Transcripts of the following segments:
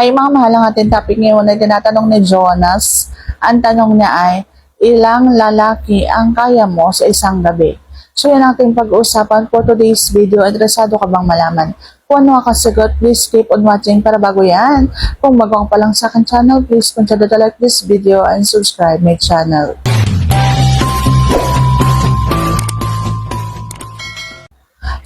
Hi mga mahal ang ating topic ngayon ay tinatanong ni Jonas. Ang tanong niya ay, ilang lalaki ang kaya mo sa isang gabi? So yan ang ating pag-uusapan for today's video. Interesado ka bang malaman? Kung ano ang kasagot, please keep on watching para bago yan. Kung bago ka pa lang sa akin channel, please consider to like this video and subscribe my channel.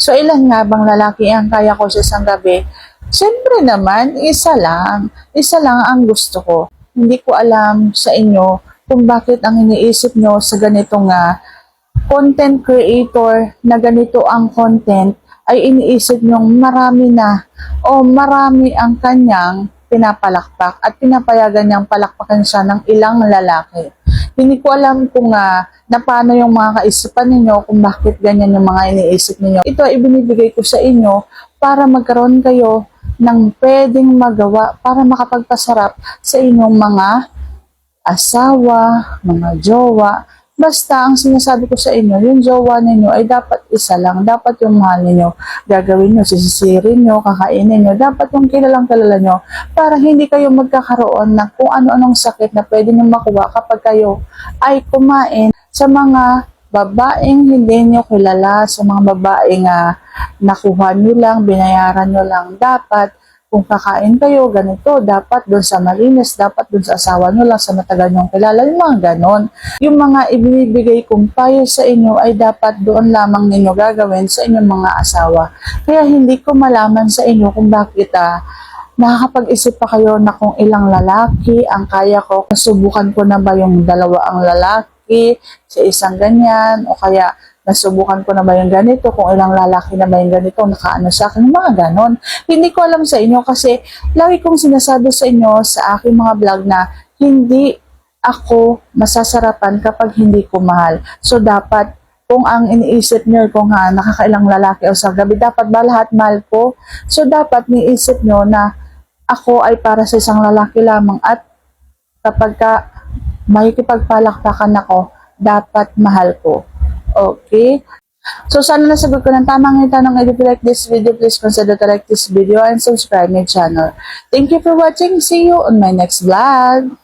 So ilan nga bang lalaki ang kaya ko sa isang gabi? Siyempre naman, isa lang. Isa lang ang gusto ko. Hindi ko alam sa inyo kung bakit ang iniisip nyo sa ganitong nga content creator na ganito ang content ay iniisip nyong marami na o marami ang kanyang pinapalakpak at pinapayagan niyang palakpakan siya ng ilang lalaki. Hindi ko alam kung uh, na paano yung mga kaisipan ninyo kung bakit ganyan yung mga iniisip ninyo. Ito ay ibinibigay ko sa inyo para magkaroon kayo ng pwedeng magawa para makapagpasarap sa inyong mga asawa, mga jowa. Basta ang sinasabi ko sa inyo, yung jowa ninyo ay dapat isa lang. Dapat yung mahal ninyo. Gagawin nyo, sisisirin nyo, kakainin nyo. Dapat yung kilalang kilala nyo para hindi kayo magkakaroon ng kung ano-anong sakit na pwede nyo makuha kapag kayo ay kumain sa mga babaeng hindi nyo kilala, sa mga babaeng uh, nakuha nyo lang, binayaran nyo lang. Dapat kung kakain kayo, ganito, dapat doon sa malinis, dapat doon sa asawa nyo lang, sa matagal nyong kilala, yung mga ganon. Yung mga ibinibigay kong payo sa inyo ay dapat doon lamang ninyo gagawin sa inyong mga asawa. Kaya hindi ko malaman sa inyo kung bakit ah, nakakapag-isip pa kayo na kung ilang lalaki ang kaya ko, nasubukan ko na ba yung dalawa ang lalaki sa isang ganyan, o kaya nasubukan ko na ba yung ganito, kung ilang lalaki na ba yung ganito, nakaano sa akin, mga ganon. Hindi ko alam sa inyo kasi lagi kong sinasabi sa inyo sa aking mga vlog na hindi ako masasarapan kapag hindi ko mahal. So dapat kung ang iniisip nyo kung ha, nakakailang lalaki o sa gabi, dapat ba lahat mahal ko? So dapat niisip nyo na ako ay para sa isang lalaki lamang at kapag ka makikipagpalakpakan ako, dapat mahal ko. Okay? So, sana nasagot ko ng tamang itanong. If you like this video, please consider to like this video and subscribe my channel. Thank you for watching. See you on my next vlog.